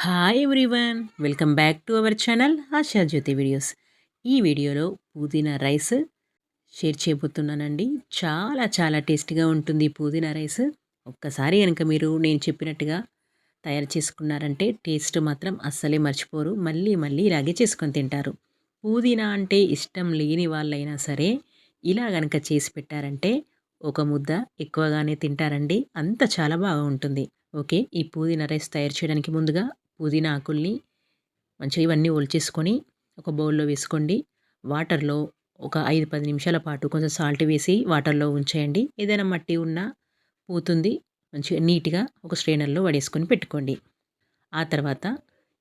Hi everyone welcome back to our channel Asha Jyothi videos ఈ వీడియోలో పుదీనా rice share చేయబోతున్నానండి. చాలా చాలా టేస్టీగా ఉంటుంది పుదీనా రైస్. ఒక్కసారి కనుక మీరు నేను చెప్పినట్టుగా తయారు చేసుకున్నారంటే టేస్ట్ మాత్రం అస్సలే మర్చిపోరు. మళ్ళీ మళ్ళీ ఇలాగే చేసుకొని తింటారు. పుదీనా అంటే ఇష్టం లేని వాళ్ళైనా సరే ఇలా కనుక చేసి పెట్టారంటే ఒక ముద్ద ఎక్కువగానే తింటారండి. అంత చాలా బాగా ఉంటుంది ఓకే ఈ పుదీనా రైస్ తయారు చేయడానికి ముందుగా పుదీనా ఆకుల్ని మంచిగా ఇవన్నీ ఒలిచేసుకొని ఒక బౌల్లో వేసుకోండి. వాటర్లో ఒక ఐదు పది నిమిషాల పాటు కొంచెం సాల్ట్ వేసి వాటర్లో ఉంచేయండి. ఏదైనా మట్టి ఉన్నా పోతుంది. మంచిగా నీట్గా ఒక స్ట్రైనర్లో వడేసుకొని పెట్టుకోండి. ఆ తర్వాత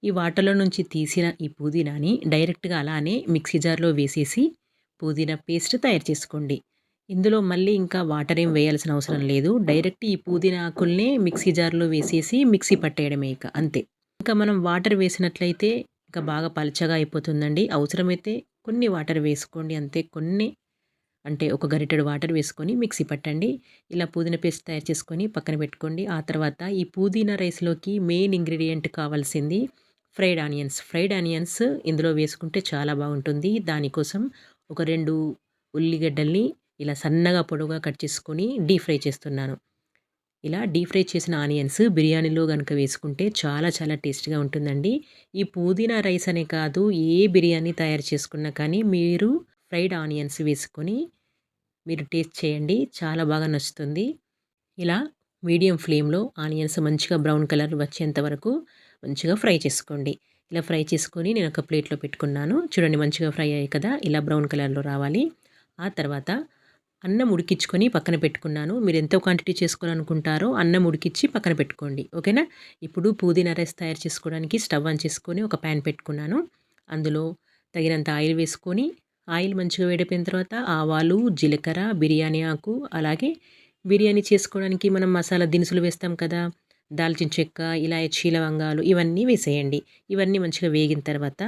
ఈ వాటర్లో నుంచి తీసిన ఈ పుదీనాని డైరెక్ట్గా అలానే మిక్సీ జార్లో వేసేసి పుదీనా పేస్ట్ తయారు చేసుకోండి. ఇందులో మళ్ళీ ఇంకా వాటర్ ఏం వేయాల్సిన అవసరం లేదు. డైరెక్ట్ ఈ పుదీనా ఆకుల్ని మిక్సీ జార్లో వేసేసి మిక్సీ పట్టేయడమే ఇక అంతే. ఇంకా మనం వాటర్ వేసినట్లయితే ఇంకా బాగా పలచగా అయిపోతుందండి. అవసరమైతే కొన్ని వాటర్ వేసుకోండి. అంతే కొన్ని అంటే ఒక గరిటెడు వాటర్ వేసుకొని మిక్సీ పట్టండి. ఇలా పుదీనా పేస్ట్ తయారు చేసుకొని పక్కన పెట్టుకోండి. ఆ తర్వాత ఈ పుదీనా రైస్లోకి మెయిన్ ఇంగ్రీడియంట్ కావాల్సింది ఫ్రైడ్ ఆనియన్స్. ఫ్రైడ్ ఆనియన్స్ ఇందులో వేసుకుంటే చాలా బాగుంటుంది. దానికోసం ఒక రెండు ఉల్లిగడ్డల్ని ఇలా సన్నగా పొడవుగా కట్ చేసుకొని డీప్ ఫ్రై చేస్తున్నాను. ఇలా డీప్ ఫ్రై చేసిన ఆనియన్స్ బిర్యానీలో కనుక వేసుకుంటే చాలా చాలా టేస్ట్గా ఉంటుందండి. ఈ పుదీనా రైస్ అనే కాదు ఏ బిర్యానీ తయారు చేసుకున్నా కానీ మీరు ఫ్రైడ్ ఆనియన్స్ వేసుకొని మీరు టేస్ట్ చేయండి చాలా బాగా నచ్చుతుంది. ఇలా మీడియం ఫ్లేమ్లో ఆనియన్స్ మంచిగా బ్రౌన్ కలర్ వచ్చేంత వరకు మంచిగా ఫ్రై చేసుకోండి. ఇలా ఫ్రై చేసుకొని నేను ఒక ప్లేట్లో పెట్టుకున్నాను. చూడండి మంచిగా ఫ్రై అయ్యాయి కదా ఇలా బ్రౌన్ కలర్లో రావాలి. ఆ తర్వాత అన్నం ఉడికించుకొని పక్కన పెట్టుకున్నాను. మీరు ఎంత క్వాంటిటీ చేసుకోవాలనుకుంటారో అన్నం ఉడికించి పక్కన పెట్టుకోండి. ఓకేనా? ఇప్పుడు పుదీనా రైస్ తయారు చేసుకోవడానికి స్టవ్ ఆన్ చేసుకొని ఒక ప్యాన్ పెట్టుకున్నాను. అందులో తగినంత ఆయిల్ వేసుకొని ఆయిల్ మంచిగా వేడిపోయిన తర్వాత ఆవాలు జీలకర్ర బిర్యానీ ఆకు అలాగే బిర్యానీ చేసుకోవడానికి మనం మసాలా దినుసులు వేస్తాం కదా దాల్చిన చెక్క ఇలా చీలవంగాలు ఇవన్నీ వేసేయండి. ఇవన్నీ మంచిగా వేగిన తర్వాత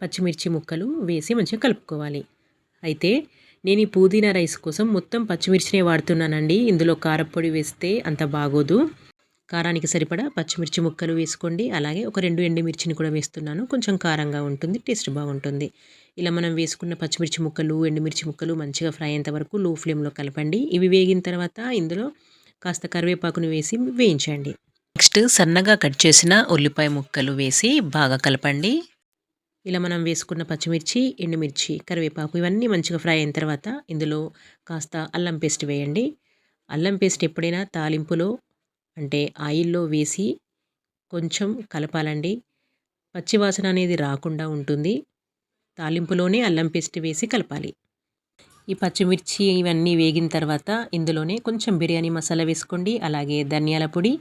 పచ్చిమిర్చి ముక్కలు వేసి మంచిగా కలుపుకోవాలి. అయితే నేను ఈ పుదీనా రైస్ కోసం మొత్తం పచ్చిమిర్చినే వాడుతున్నానండి. ఇందులో కారపొడి వేస్తే అంత బాగోదు. కారానికి సరిపడా పచ్చిమిర్చి ముక్కలు వేసుకోండి. అలాగే ఒక రెండు ఎండుమిర్చిని కూడా వేస్తున్నాను. కొంచెం కారంగా ఉంటుంది టేస్ట్ బాగుంటుంది. ఇలా మనం వేసుకున్న పచ్చిమిర్చి ముక్కలు ఎండుమిర్చి ముక్కలు మంచిగా ఫ్రై అయ్యేంత వరకు లో ఫ్లేమ్లో కలపండి. ఇవి వేగిన తర్వాత ఇందులో కాస్త కరివేపాకును వేసి వేయించండి. నెక్స్ట్ సన్నగా కట్ చేసిన ఉల్లిపాయ ముక్కలు వేసి బాగా కలపండి. ఇలా మనం వేసుకున్న పచ్చిమిర్చి ఎండుమిర్చి కరివేపాకు ఇవన్నీ మంచిగా ఫ్రై అయిన తర్వాత ఇందులో కాస్త అల్లం పేస్ట్ వేయండి. అల్లం పేస్ట్ ఎప్పుడైనా తాలింపులో అంటే ఆయిల్లో వేసి కొంచెం కలపాలండి. పచ్చివాసన అనేది రాకుండా ఉంటుంది. తాలింపులోనే అల్లం పేస్ట్ వేసి కలపాలి. ఈ పచ్చిమిర్చి ఇవన్నీ వేగిన తర్వాత ఇందులోనే కొంచెం బిర్యానీ మసాలా వేసుకోండి. అలాగే ధనియాల పొడి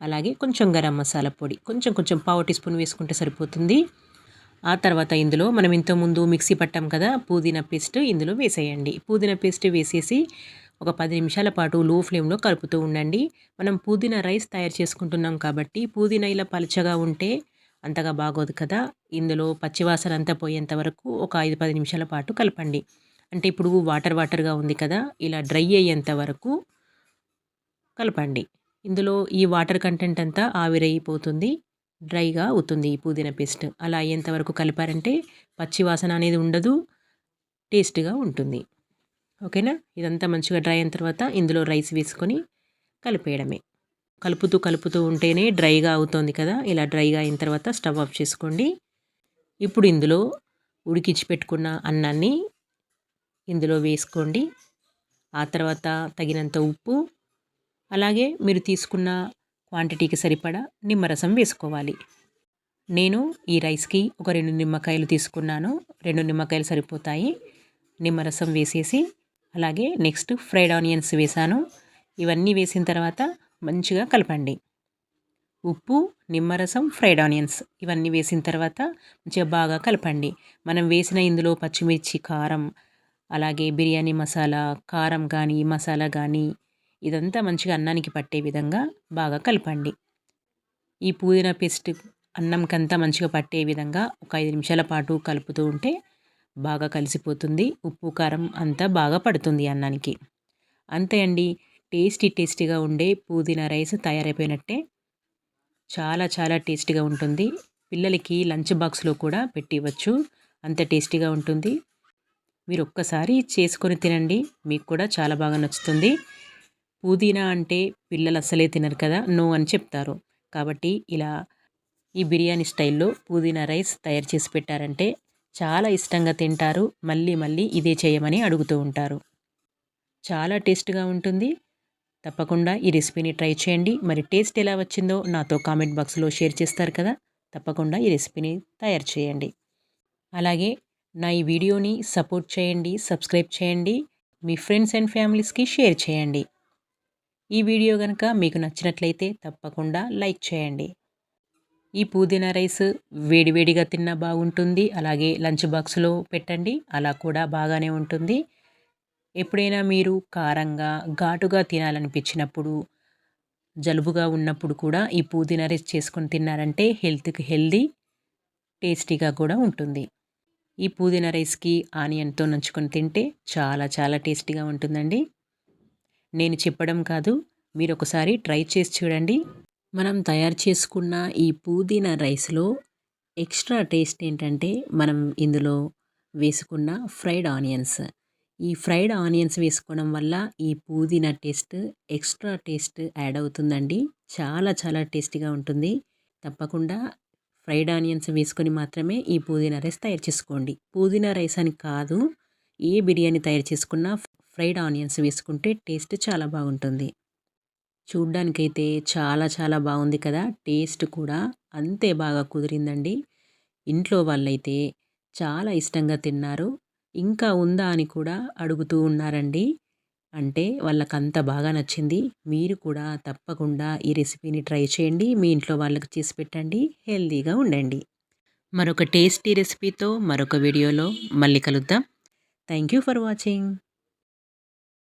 అలాగే కొంచెం గరం మసాలా పొడి కొంచెం కొంచెం పావు టీ స్పూన్ వేసుకుంటే సరిపోతుంది. ఆ తర్వాత ఇందులో మనం ఇంతకుముందు మిక్సీ పట్టాం కదా పుదీనా పేస్ట్ ఇందులో వేసేయండి. పుదీనా పేస్ట్ వేసేసి ఒక పది నిమిషాల పాటు లో ఫ్లేమ్లో కలుపుతూ ఉండండి. మనం పుదీనా రైస్ తయారు చేసుకుంటున్నాం కాబట్టి పుదీనా ఇలా పలుచగా ఉంటే అంతగా బాగోదు కదా. ఇందులో పచ్చివాసన అంతా పోయేంత వరకు ఒక ఐదు పది నిమిషాల పాటు కలపండి. అంటే ఇప్పుడు వాటర్ వాటర్గా ఉంది కదా ఇలా డ్రై అయ్యేంత వరకు కలపండి. ఇందులో ఈ వాటర్ కంటెంట్ అంతా ఆవిరైపోతుంది. డ్రైగా అవుతుంది ఈ పుదీనా పేస్ట్. అలా అయ్యేంతవరకు కలిపారంటే పచ్చి వాసన అనేది ఉండదు టేస్ట్గా ఉంటుంది. ఓకేనా? ఇదంతా మంచిగా డ్రై అయిన తర్వాత ఇందులో రైస్ వేసుకొని కలిపేయడమే. కలుపుతూ కలుపుతూ ఉంటేనే డ్రైగా అవుతుంది కదా? ఇలా డ్రైగా అయిన తర్వాత స్టవ్ ఆఫ్ చేసుకోండి. ఇప్పుడు ఇందులో ఉడికించి పెట్టుకున్న అన్నాన్ని ఇందులో వేసుకోండి. ఆ తర్వాత తగినంత ఉప్పు అలాగే మీరు తీసుకున్న క్వాంటిటీకి సరిపడా నిమ్మరసం వేసుకోవాలి. నేను ఈ రైస్కి ఒక రెండు నిమ్మకాయలు తీసుకున్నాను. రెండు నిమ్మకాయలు సరిపోతాయి. నిమ్మరసం వేసేసి అలాగే నెక్స్ట్ ఫ్రైడ్ ఆనియన్స్ వేసాను. ఇవన్నీ వేసిన తర్వాత మంచిగా కలపండి. ఉప్పు నిమ్మరసం ఫ్రైడ్ ఆనియన్స్ ఇవన్నీ వేసిన తర్వాత మంచిగా బాగా కలపండి. మనం వేసిన ఇందులో పచ్చిమిర్చి కారం అలాగే బిర్యానీ మసాలా కారం కానీ మసాలా కానీ ఇదంతా మంచిగా అన్నానికి పట్టే విధంగా బాగా కలపండి. ఈ పుదీనా పేస్ట్ అన్నంకంతా మంచిగా పట్టే విధంగా ఒక ఐదు నిమిషాల పాటు కలుపుతూ ఉంటే బాగా కలిసిపోతుంది. ఉప్పు కారం అంతా బాగా పడుతుంది అన్నానికి. అంతే అండి. టేస్టీ టేస్టీగా ఉండే పుదీనా రైస్ తయారైపోయినట్టే చాలా చాలా టేస్టీగా ఉంటుంది. పిల్లలకి లంచ్ బాక్స్లో కూడా పెట్టివచ్చు అంత టేస్టీగా ఉంటుంది. మీరు ఒక్కసారి చేసుకొని తినండి. మీకు కూడా చాలా బాగా నచ్చుతుంది. పుదీనా అంటే పిల్లలు అస్సలే తినరు కదా నో అని చెప్తారు. కాబట్టి ఇలా ఈ బిర్యానీ స్టైల్లో పుదీనా రైస్ తయారు చేసి పెట్టారంటే చాలా ఇష్టంగా తింటారు మళ్ళీ మళ్ళీ ఇదే చేయమని అడుగుతూ ఉంటారు. చాలా టేస్ట్గా ఉంటుంది. తప్పకుండా ఈ రెసిపీని ట్రై చేయండి. మరి టేస్ట్ ఎలా వచ్చిందో నాతో కామెంట్ బాక్స్లో షేర్ చేస్తారు కదా తప్పకుండా ఈ రెసిపీని తయారు చేయండి. అలాగే నా ఈ వీడియోని సపోర్ట్ చేయండి సబ్స్క్రైబ్ చేయండి మీ ఫ్రెండ్స్ అండ్ ఫ్యామిలీస్కి షేర్ చేయండి. ఈ వీడియో కనుక మీకు నచ్చినట్లయితే తప్పకుండా లైక్ చేయండి. ఈ పుదీనా రైస్ వేడివేడిగా తిన్నా బాగుంటుంది. అలాగే లంచ్ బాక్స్లో పెట్టండి. అలా కూడా బాగానే ఉంటుంది. ఎప్పుడైనా మీరు కారంగా ఘాటుగా తినాలనిపించినప్పుడు జలుబుగా ఉన్నప్పుడు కూడా ఈ పుదీనా రైస్ చేసుకొని తిన్నారంటే హెల్త్కి హెల్దీ టేస్టీగా కూడా ఉంటుంది. ఈ పుదీనా రైస్కి ఆనియన్తో నంచుకొని తింటే చాలా చాలా టేస్టీగా ఉంటుందండి. నేను చెప్పడం కాదు మీరు ఒకసారి ట్రై చేసి చూడండి. మనం తయారు చేసుకున్న ఈ పుదీనా రైస్లో ఎక్స్ట్రా టేస్ట్ ఏంటంటే మనం ఇందులో వేసుకున్న ఫ్రైడ్ ఆనియన్స్. ఈ ఫ్రైడ్ ఆనియన్స్ వేసుకోవడం వల్ల ఈ పుదీనా టేస్ట్ ఎక్స్ట్రా టేస్ట్ యాడ్ అవుతుందండి. చాలా చాలా టేస్టీగా ఉంటుంది. తప్పకుండా ఫ్రైడ్ ఆనియన్స్ వేసుకొని మాత్రమే ఈ పుదీనా రైస్ తయారు చేసుకోండి. పుదీనా రైస్ అని కాదు ఏ బిర్యానీ తయారు చేసుకున్నా ఫ్రైడ్ ఆనియన్స్ వేసుకుంటే టేస్ట్ చాలా బాగుంటుంది. చూడ్డానికైతే చాలా చాలా బాగుంది కదా! టేస్ట్ కూడా అంతే బాగా కుదిరిందండి. ఇంట్లో వాళ్ళైతే చాలా ఇష్టంగా తిన్నారు. ఇంకా ఉందా అని కూడా అడుగుతూ ఉన్నారండి. అంటే వాళ్ళకంత బాగా నచ్చింది. మీరు కూడా తప్పకుండా ఈ రెసిపీని ట్రై చేయండి. మీ ఇంట్లో వాళ్ళకి చేసి పెట్టండి. హెల్తీగా ఉండండి. మరొక టేస్టీ రెసిపీతో మరొక వీడియోలో మళ్ళీ కలుద్దాం. Thank you for watching.